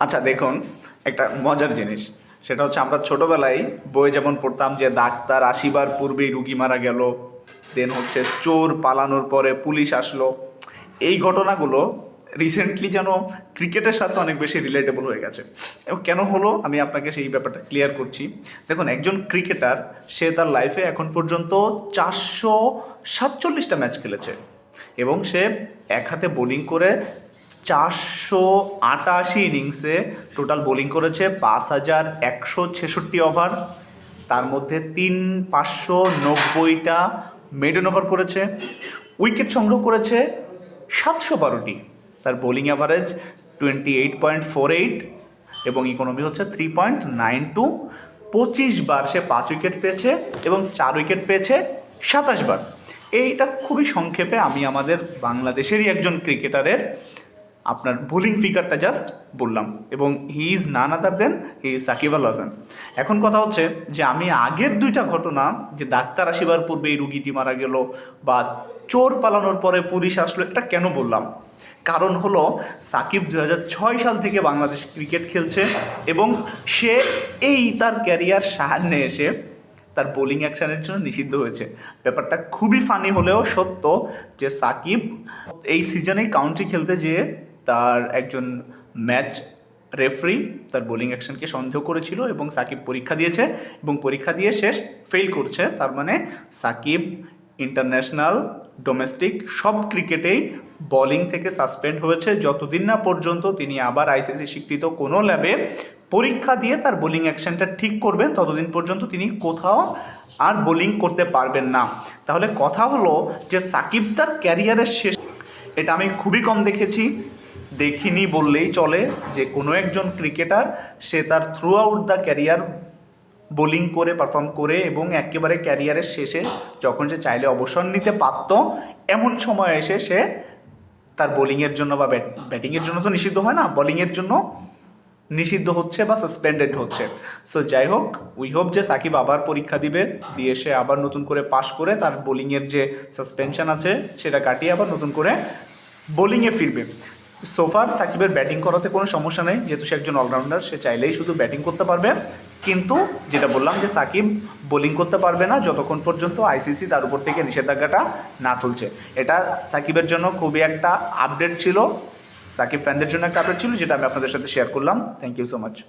আচ্ছা দেখুন, একটা মজার জিনিস। সেটা হচ্ছে আমরা ছোটবেলায় বইয়ে যেমন পড়তাম যে, ডাক্তার আসিবার পূর্বেই রুগী মারা গেল দেন হচ্ছে চোর পালানোর পরে পুলিশ আসলো। এই ঘটনাগুলো রিসেন্টলি যেন ক্রিকেটের সাথে অনেক বেশি রিলেটেবল হয়ে গেছে। এবং কেন হলো? আমি আপনাকে সেই ব্যাপারটা ক্লিয়ার করছি। দেখুন, একজন ক্রিকেটার সে তার লাইফে এখন পর্যন্ত চারশো সাতচল্লিশটা ম্যাচ খেলেছে। এবং সে এক হাতে বোলিং করে চারশো আটাশি ইনিংসে টোটাল বোলিং করেছে, পাঁচ হাজার একশো ছেষট্টি ওভার তার মধ্যে তিন পাঁচশো নব্বইটা মেডেন ওভার করেছে উইকেট সংগ্রহ করেছে সাতশো বারোটি, তার bowling average twenty eight point four eight এবং ইকোনমি হচ্ছে থ্রি পয়েন্ট নাইন টু পঁচিশ বার সে পাঁচ উইকেট পেয়েছে এবং চার উইকেট পেয়েছে সাতাশ বার। এইটা খুবই সংক্ষেপে আমি আমাদের বাংলাদেশেরই একজন ক্রিকেটারের আপনার বোলিং ফিগারটা জাস্ট বললাম। এবং he is none other than he is Shakib Al Hasan. এখন কথা হচ্ছে যে, আমি আগের দুইটা ঘটনা, যে ডাক্তার আসিবার পূর্বে এই রুগীটি মারা গেল বা চোর পালানোর পরে পুলিশ আসলো, এটা কেন বললাম? কারণ হলো, সাকিব দু ছয় সাল থেকে বাংলাদেশ ক্রিকেট খেলছে এবং সে এই তার ক্যারিয়ার সাহায্যে এসে তার বোলিং অ্যাকশনের জন্য নিষিদ্ধ হয়েছে। ব্যাপারটা খুবই ফানি হলেও সত্য যে, সাকিব এই সিজনে কাউন্টি খেলতে যেয়ে তার একজন ম্যাচ রেফারি তার বোলিং অ্যাকশনকে সন্দেহ করেছিল এবং সাকিব পরীক্ষা দিয়েছে এবং পরীক্ষা দিয়ে শেষ ফেল করছে। তার মানে সাকিব, ইন্টারন্যাশনাল, ডোমেস্টিক সব ক্রিকেটেই বোলিং থেকে সাসপেন্ড হয়েছে। যতদিন না পর্যন্ত তিনি আবার আইসিসি স্বীকৃত কোনো ল্যাবে পরীক্ষা দিয়ে তার বোলিং অ্যাকশনটা ঠিক করবেন, ততদিন পর্যন্ত তিনি কোথাও আর বোলিং করতে পারবেন না। তাহলে কথা হলো যে সাকিব তার ক্যারিয়ারের শেষ এটা আমি খুবই কম দেখেছি। দেখিনি বললেই চলে যে কোনো একজন ক্রিকেটার, সে তার throughout the career bowling করে পারফর্ম করে এবং একেবারে ক্যারিয়ারের শেষে যখন সে চাইলে অবসর নিতে পারত, এমন সময় এসে সে তার বোলিংয়ের জন্য বা ব্যাট ব্যাটিংয়ের জন্য তো নিষিদ্ধ হয় না বোলিংয়ের জন্য নিষিদ্ধ হচ্ছে বা সাসপেন্ডেড হচ্ছে। সো যাই হোক উই হোপ যে সাকিব আবার পরীক্ষা দিবে, দিয়ে সে আবার নতুন করে পাশ করে তার বোলিংয়ের যে সাসপেনশন আছে, সেটা কাটিয়ে আবার নতুন করে বোলিংয়ে ফিরবে। সোফার সাকিবের ব্যাটিং করাতে কোনো সমস্যা নেই। যেহেতু সে একজন অলরাউন্ডার সে চাইলেই শুধু ব্যাটিং করতে পারবে। কিন্তু যেটা বললাম যে সাকিব বোলিং করতে পারবে না, যতক্ষণ পর্যন্ত আইসিসি তার উপর থেকে নিষেধাজ্ঞাটা না তুলছে। এটা সাকিবের জন্য খুবই একটা আপডেট ছিল। সাকিব ফ্যানদের জন্য একটা আপডেট ছিল, যেটা আমি আপনাদের সাথে শেয়ার করলাম। Thank you so much